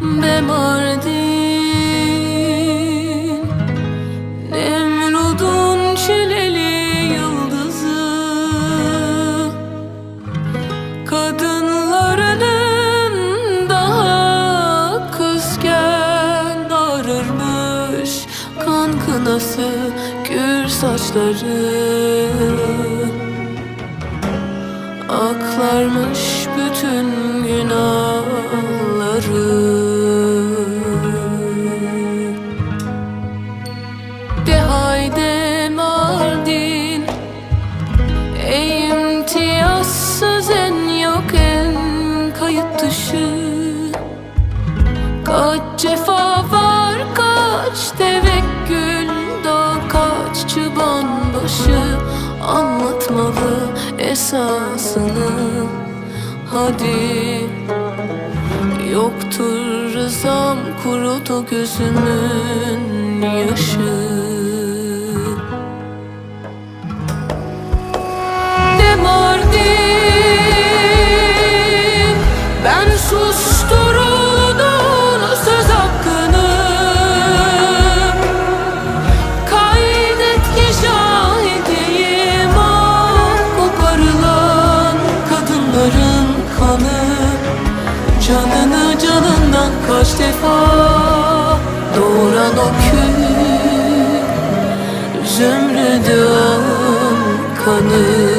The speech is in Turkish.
be Mardin Nemrud'un çileli yıldızı. Kadınlarının daha kızken ağrırmış Kan kınası gür saçları. Aklarmış bütün günahları Kaç cefa var kaç tevekkül Daha kaç çıban başı Anlatmalı esasını. Hadi Yoktur rızam kurudu gözümün kadınların kanı Canını canından kaç defa Doğuran o kül. Zümrüdün kanı